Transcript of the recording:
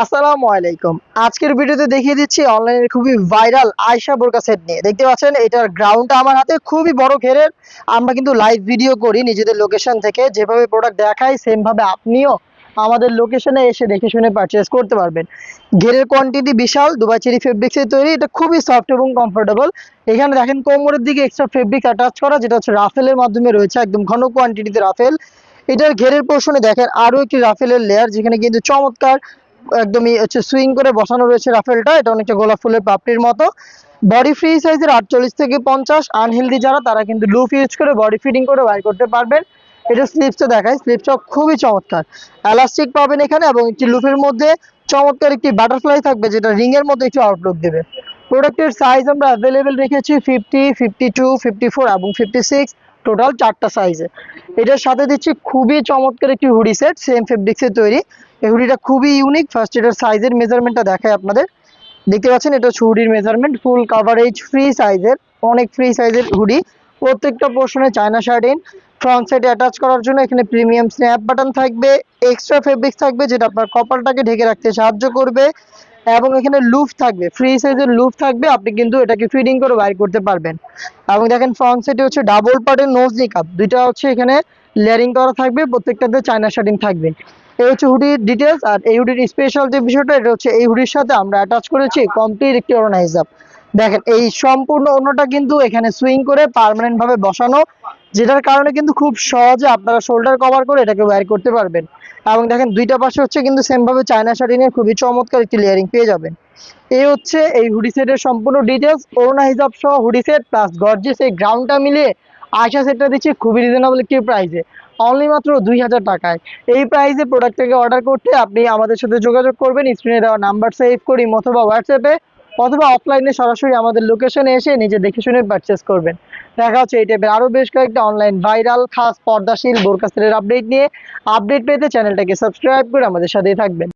আসসালামু আলাইকুম। আজকের ভিডিওতে দেখিয়ে দিচ্ছি অনলাইনে খুবই ভাইরাল আয়শা বোরকা সেট নিয়ে। দেখতে পাচ্ছেন, এটার গ্রাউন্ডটা আমার হাতে খুবই বড় ঘেরের। আমরা কিন্তু লাইভ ভিডিও করি নিজেদের লোকেশন থেকে। যেভাবে প্রোডাক্ট দেখাই সেম ভাবে আপনিও আমাদের লোকেশনে এসে দেখে শুনে পারচেস করতে পারবেন। ঘেরের কোয়ান্টিটি বিশাল, দুবাই চেরি ফেব্রিক্সের তৈরি। এটা খুবই সফট এবং কমফোর্টেবল এখানে দেখেন কোমরের দিকে এক্সট্রা ফেব্রিক অ্যাটাচ করা, যেটা হচ্ছে রাফেলের মাধ্যমে রয়েছে, একদম ঘন কোয়ান্টিটিতে রাফেল। এটার ঘেরের পোর্শনে দেখেন আরও একটি রাফেলের লেয়ার যেখানে কিন্তু চমৎকার একদমই হচ্ছে সুইং করে বসানো রয়েছে রাফেলটা। এটা অনেকটা গোলাপ ফুলের পাপড়ির মতো। বডি ফ্রি সাইজের আটচল্লিশ থেকে পঞ্চাশ আনহেলদি যারা, তারা কিন্তু লুপ ইউজ করে বডি ফিটিং করে বাইর করতে পারবেন। এটা স্লিপসটা দেখায় স্লিপসটা খুবই চমৎকার। এলাস্টিক পাবেন এখানে এবং একটি লুপের মধ্যে চমৎকার একটি বাটারফ্লাই থাকবে, যেটা রিং এর মধ্যে একটু আউটলুক দেবে। প্রোডাক্টের সাইজ আমরা অ্যাভেলেবেল রেখেছি fifty fifty two fifty four এবং ফিফটি সিক্স টোটাল চারটা সাইজে এটার সাথে দিচ্ছি খুবই চমৎকার একটি হুডি সেট সেম ফেব্রিক্সের তৈরি। এই হুডিটা খুবই ইউনিক ফার্স্ট এটার সাইজের মেজারমেন্টটা দেখায় আপনাদের। দেখতে পাচ্ছেন, এটা হচ্ছে হুডির মেজারমেন্ট ফুল কাভারেজ ফ্রি সাইজের অনেক ফ্রি সাইজের হুডি। প্রত্যেকটা পোর্শনে চায়না শার্টিন ফ্রন্ট সাইডে অ্যাটাচ করার জন্য এখানে প্রিমিয়াম স্ন্যাপ বাটন থাকবে। এক্সট্রা ফেব্রিক্স থাকবে, যেটা আপনার কপালটাকে ঢেকে রাখতে সাহায্য করবে। এবং এখানে লুফ থাকবে ফ্রি সাইজের লুফ থাকবে, আপনি কিন্তু এটাকে ফিডিং করে বাইর করতে পারবেন। এবং দেখেন ফ্রন্ট সাইডে হচ্ছে ডাবল পার্টের নোজ নিকাপ দুইটা হচ্ছে এখানে লেয়ারিং করা থাকবে, প্রত্যেকটাতে চায়না শার্টিং থাকবে। এই হচ্ছে হুডির ডিটেলস আর এই হুডির স্পেশাল যে বিষয়টা, এটা হচ্ছে এই হুডির সাথে আমরা অ্যাটাচ করেছি কমপ্লিট একটি ওড়না হিসাব দেখেন, এই সম্পূর্ণ অন্যটা কিন্তু এখানে সুইং করে পার্মানেন্ট ভাবে বসানো যেটার কারণে কিন্তু খুব সহজে আপনারা শোল্ডার কভার করে এটাকে ওয়্যার করতে পারবেন। এবং দেখেন, দুইটা পাশে হচ্ছে কিন্তু সেম ভাবে চায়না শাড়িনের খুবই চমৎকার একটি লেয়ারিং পেয়ে যাবেন। এই হচ্ছে এই হুডি সেটের সম্পূর্ণ ডিটেলস ওড়না হিসাব সহ হুডি সেট প্লাস গর্জিস এই গ্রাউন্ডটা মিলিয়ে আয়সা সেটটা দিচ্ছে খুবই রিজনেবল একটি প্রাইসে অনলি মাত্র দুই হাজার টাকায়। এই প্রাইসে প্রোডাক্টটাকে অর্ডার করতে আপনি আমাদের সাথে যোগাযোগ করবেন স্ক্রিনে দেওয়া নাম্বার সেভ করি অথবা হোয়াটসঅ্যাপে অথবা অফলাইনে সরাসরি আমাদের লোকেশনে এসে নিজে দেখে শুনে পারচেস করবেন। দেখা হচ্ছে এই টাইপের আরও বেশ কয়েকটা অনলাইন ভাইরাল খাস, পর্দাশীল বোরকাস্টের আপডেট নিয়ে আপডেট পেতে চ্যানেলটাকে সাবস্ক্রাইব করে আমাদের সাথেই থাকবেন।